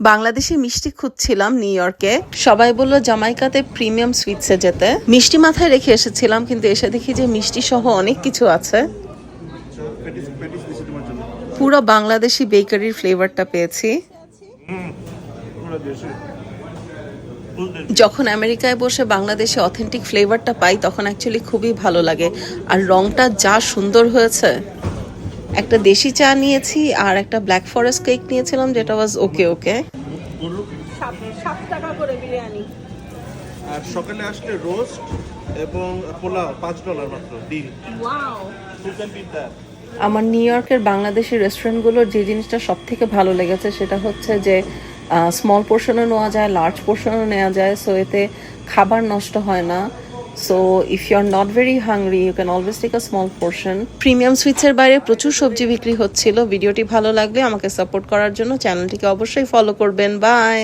বাংলাদেশি মিষ্টি খুঁজছিলাম নিউ ইয়র্কে। সবাই বলল, জামাইকাতে প্রিমিয়াম সুইটসে যেতে। মিষ্টি মাথায় রেখে এসেছিলাম, কিন্তু এসে দেখি যে মিষ্টি সহ অনেক কিছু আছে। পুরো বাংলাদেশি বেকারির ফ্লেভারটা পেয়েছি। যখন আমেরিকায় বসে বাংলাদেশে অথেন্টিক ফ্লেভারটা পাই, তখন অ্যাকচুয়ালি খুবই ভালো লাগে। আর রংটা যা সুন্দর হয়েছে। একটা দেশি চা নিয়েছি আর একটা ব্ল্যাক ফরেস্ট কেক নিয়েছিলাম যেটা ওয়াজ ওকে ওকে সাত টাকা করে বিরিয়ানি। আর সকালে আসলে রোস্ট এবং পোলাও পাঁচ ডলার মাত্র ডিল আমার নিউ ইয়র্কের বাংলাদেশি রেস্টুরেন্টগুলোর যে জিনিসটা সব থেকে ভালো লেগেছে সেটা হচ্ছে যে স্মল পোর্শনও নেওয়া যায় লার্জ পোর্শনও নেওয়া যায় সো এতে খাবার নষ্ট হয় না। So if you are not very hungry you can always take a small portion premium সুইটসের বাইরে প্রচুর সবজি বিক্রি হচ্ছিল। ভিডিওটি ভালো লাগলে আমাকে সাপোর্ট করার জন্য চ্যানেলটিকে অবশ্যই ফলো করবেন। বাই